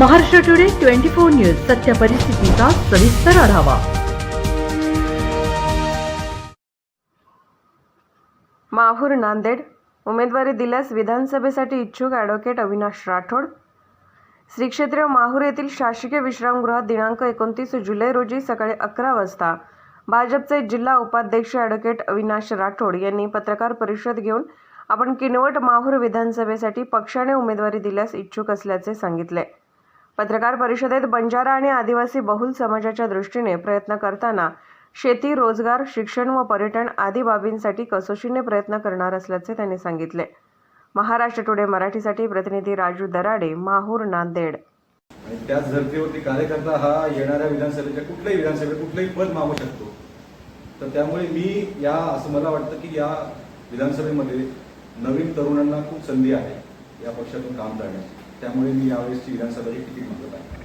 Maharashtra today twenty four news सत्य परिस्थितीचा सविस्तर आढावा. माहूर नांदेड. उमेदवारी दिल्यास विधानसभेसाठी इच्छुक ॲडव्होकेट अविनाश राठोड. श्री क्षेत्र माहूर येथील शासकीय विश्रामगृहात दिनांक एकोणतीस जुलै रोजी सकाळी अकरा वाजता भाजपचे जिल्हा उपाध्यक्ष ॲडव्होकेट अविनाश राठोड यांनी पत्रकार परिषद घेऊन आपण किनवट माहूर विधानसभेसाठी पक्षाने उमेदवारी दिल्यास इच्छुक असल्याचे सांगितले. पत्रकार परिषदेत बंजारा आणि आदिवासी बहुल समाजाच्या दृष्टीने प्रयत्न करताना शेती रोजगार शिक्षण व पर्यटन आदी बाबींसाठी कसोशीने प्रयत्न करणार असल्याचे त्यांनी सांगितले. महाराष्ट्र टुडे मराठीसाठी प्रतिनिधी राजू दराडे माहूर नांदेड. आणि त्याच धर्तीवरती कार्यकर्ता हा येणाऱ्या विधानसभेच्या कुठल्याही विधानसभेत कुठलंही पद मागू शकतो. तर त्यामुळे मी या असं मला वाटतं की या विधानसभेमध्ये नवीन तरुणांना खूप संधी आहे या पक्षातून काम करण्याची. त्यामुळे मी यावेळेसची विधानसभेची तिकीट मागत आहे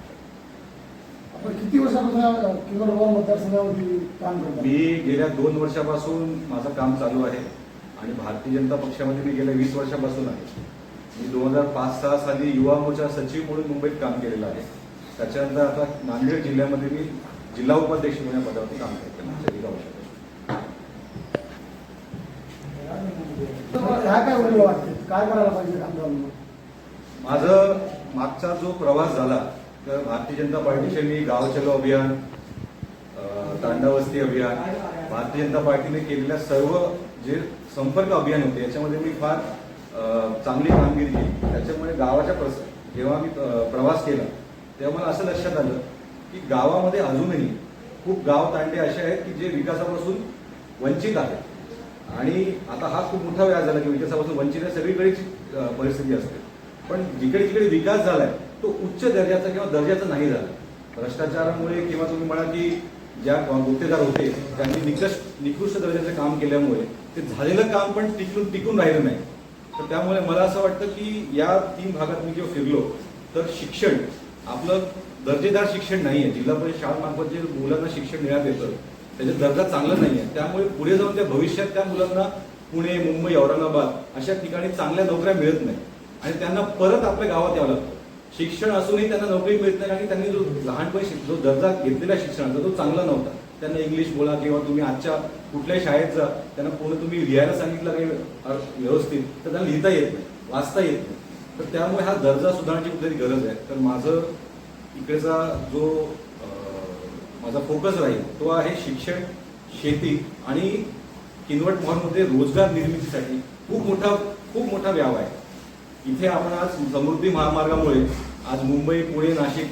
आपण किती वर्षापासून किंवा मतदारसंघामध्ये काम करतो मी गेल्या दोन वर्षापासून माझं काम चालू आहे आणि भारतीय जनता पक्षामध्ये मी गेल्या वीस वर्षापासून आहे. मी दोन हजार पाच सहा साली युवा मोर्चा सचिव म्हणून मुंबईत काम केलेलं आहे. त्याच्यानंतर आता नांदेड जिल्ह्यामध्ये मी जिल्हा उपाध्यक्ष म्हणून या पदावरती काम करते. एका वर्षापासून ह्या काय वाटते? काय करायला पाहिजे? माझं मागचा जो प्रवास झाला तर भारतीय जनता पार्टीचे मी गाव चलो अभियान तांडावस्ती अभियान भारतीय जनता पार्टीने केलेल्या सर्व जे संपर्क अभियान होते याच्यामध्ये मी फार चांगली कामगिरी केली. त्याच्यामुळे गावाच्या प्रस जेव्हा मी प्रवास केला तेव्हा मला असं लक्षात आलं की गावामध्ये अजूनही खूप गाव तांडे असे आहेत की जे विकासापासून वंचित आहेत. आणि आता हा खूप मोठा व्याज झाला की विकासापासून वंचित आहे सगळीकडेच परिस्थिती असते. पण जिकडे जिकडे विकास झालाय तो उच्च दर्जाचा किंवा दर्जाचा नाही झाला. भ्रष्टाचारामुळे किंवा तुम्ही म्हणा की ज्या गुत्तेदार होते त्यांनी निकष निकृष्ट दर्जाचं काम केल्यामुळे ते झालेलं काम पण टिकून टिकून राहिलं नाही. तर त्यामुळे मला असं वाटतं की या तीन भागात मी जेव्हा फिरलो तर शिक्षण आपलं दर्जेदार शिक्षण नाही आहे जिल्हा परिषद शाळांमार्फत जे मुलांना शिक्षण मिळत येतं त्याचा दर्जा चांगला नाही आहे त्यामुळे पुढे जाऊन त्या भविष्यात त्या मुलांना पुणे मुंबई औरंगाबाद अशा ठिकाणी चांगल्या नोकऱ्या मिळत नाही आणि त्यांना परत आपल्या गावात यावं लागतं. शिक्षण असूनही त्यांना नोकरी मिळत नाही आणि त्यांनी जो लहानपणी जो दर्जा घेतलेला शिक्षणाचा तो चांगला नव्हता. त्यांना इंग्लिश बोला किंवा तुम्ही आजच्या कुठल्याही शाळेत जा त्यांना पूर्ण तुम्ही लिहायला सांगितलं काही व्यवस्थित तर त्यांना लिहिता येत नाही वाचता येत नाही. तर त्यामुळे हा दर्जा सुधारण्याची कुठेतरी गरज आहे. तर माझं इकडेचा जो माझा फोकस राहील तो आहे शिक्षण शेती आणि किनवट मॉलमध्ये रोजगार निर्मितीसाठी खूप मोठा खूप मोठा व्याव आहे. इथे आपण आज समृद्धी महामार्गामुळे आज मुंबई पुणे नाशिक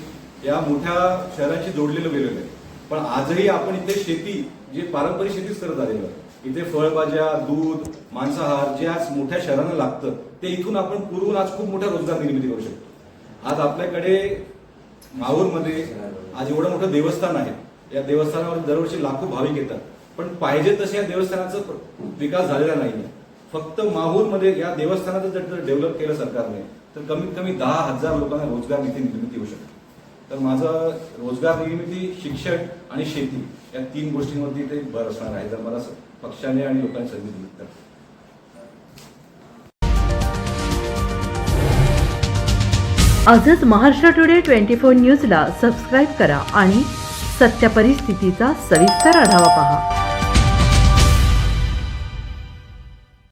या मोठ्या शहरांशी जोडलेलं गेलेलं आहे. पण आजही आपण इथे शेती जे पारंपरिक शेतीच करत आलेलो आहे. इथे फळभाज्या दूध मांसाहार जे आज मोठ्या शहरांना लागतं ते इथून आपण पुरवून आज खूप मोठा रोजगार निर्मिती करू शकतो. आज आपल्याकडे माहूरमध्ये आज एवढं मोठं देवस्थान आहे. या देवस्थानावर दरवर्षी लाखो भाविक येतात. पण पाहिजे तसे या देवस्थानाचा प्र- विकास झालेला नाहीये. फक्त माहूरमध्ये या देवस्थानाचं जर डेव्हलप केलं सरकारने तर कमीत कमी दहा हजार लोकांना रोजगार निधी निर्मिती होऊ शकते. तर माझं रोजगार निर्मिती शिक्षण आणि शेती या तीन गोष्टींवरती ते भर असणार आहे. जर मला पक्षाने आणि लोकांनी संधी दिली तर. आजच महाराष्ट्र टुडे ट्वेंटी फोर न्यूजला सबस्क्राईब करा आणि सत्य परिस्थितीचा सविस्तर आढावा पहा.